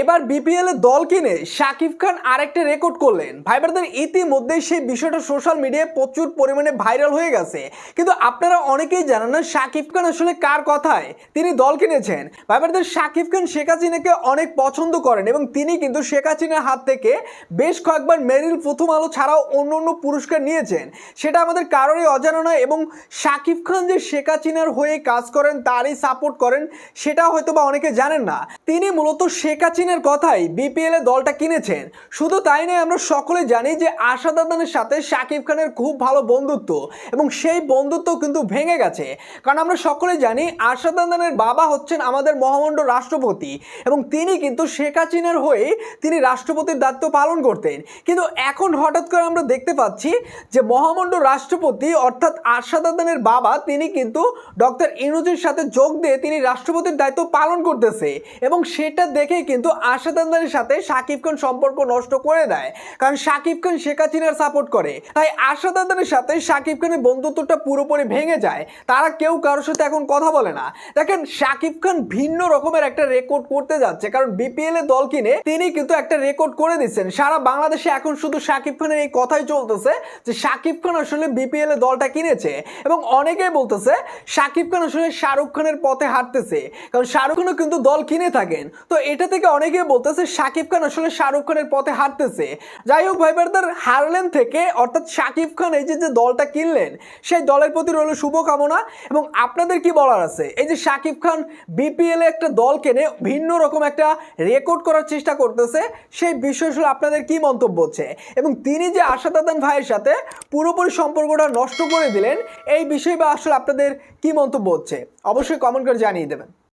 এবার বিপিএল দল কিনে শাকিব খান আরেকটা রেকর্ড করলেন। ভাইবারদের ইতিমধ্যেই সেই বিষয়টা সোশ্যাল মিডিয়ায় প্রচুর পরিমাণে ভাইরাল হয়ে গেছে। কিন্তু আপনারা অনেকেই জানেন না শাকিব খান আসলে কার কথায় তিনি দল কিনেছেন। ভাইবারদের শাকিব খান, শেখ হাসিনাকে অনেক পছন্দ করেন এবং তিনি কিন্তু শেখ হাসিনার হাত থেকে বেশ কয়েকবার মেরিল প্রথম আলো ছাড়াও অন্য অন্য পুরস্কার নিয়েছেন। সেটা আমাদের কারোরই অজানা নয় এবং শাকিব খান যে শেখ হাসিনার হয়ে কাজ করেন, তারই সাপোর্ট করেন, সেটা হয়তো বা অনেকে জানেন না। তিনি মূলত শেখ হাসিনার কথাই বিপিএল এ দলটা কিনেছেন। শুধু তাই নয়, আমরা সকলে জানি যে আশা দাদানের সাথে শাকিব খানের খুব ভালো বন্ধুত্ব এবং সেই বন্ধুত্ব কিন্তু ভেঙে গেছে। কারণ আমরা সকলে জানি আশা দাদানের বাবা হচ্ছেন আমাদের মহামণ্ড রাষ্ট্রপতি এবং তিনি কিন্তু শেখ হাসিনার হয়ে তিনি রাষ্ট্রপতির দায়িত্ব পালন করতেন। কিন্তু এখন হঠাৎ করে আমরা দেখতে পাচ্ছি যে মহামণ্ড রাষ্ট্রপতি অর্থাৎ আশা দাদানের বাবা তিনি কিন্তু ডক্টর ইনুজের সাথে যোগ দিয়ে তিনি রাষ্ট্রপতির দায়িত্ব পালন করতেছে এবং সেটা দেখে কিন্তু আশা দাদানের সাথে শাকিব খান সম্পর্ক নষ্ট করে দেয়। কারণ শাকিব খান শেখ হাসিনার সাপোর্ট করে। তাই আশা দাদানের সাথে শাকিব খানের বন্ধুত্বটা পুরোপুরি ভেঙে যায়। তারা কেউ কারোর সাথে এখন কথা বলে না। দেখেন শাকিব খান ভিন্ন রকমের একটা রেকর্ড করতে যাচ্ছে। কারণ বিপিএল এর দল কিনে তিনি কিন্তু একটা রেকর্ড করে দিচ্ছেন। সারা বাংলাদেশে এখন শুধু শাকিব খানের এই কথাই চলতেছে যে শাকিব খান আসলে বিপিএল এর দলটা কিনেছে। এবং অনেকেই বলতেছে শাকিব খান আসলে শাহরুখ খানের পথে হাঁটতেছে। কারণ শাহরুখ খানও কিন্তু দল কিনে থাকেন। তো এটা থেকে অনেকেই বলতেছে শাকিব খান আসলে শাহরুখ খানের পথে হাঁটতেছে। যাই হোক ভাই ব্রাদার হারলেন থেকে, অর্থাৎ শাকিব খান এই যে দলটা কিনলেন, সেই দলের প্রতি রইল শুভকামনা এবং আপনাদের কি বলার আছে? এই যে শাকিব খান বিপিএল একটা দল কেনে ভিন্ন রকম একটা রেকর্ড করার চেষ্টা করতেছে, সেই বিষয় আসলে আপনাদের কি মন্তব্য হচ্ছে? এবং তিনি যে আশাদাদান ভাইয়ের সাথে পুরোপুরি সম্পর্কটা নষ্ট করে দিলেন, এই বিষয়ে বা আসলে আপনাদের কি মন্তব্য হচ্ছে? অবশ্যই কমেন্ট করে জানিয়ে দেবেন।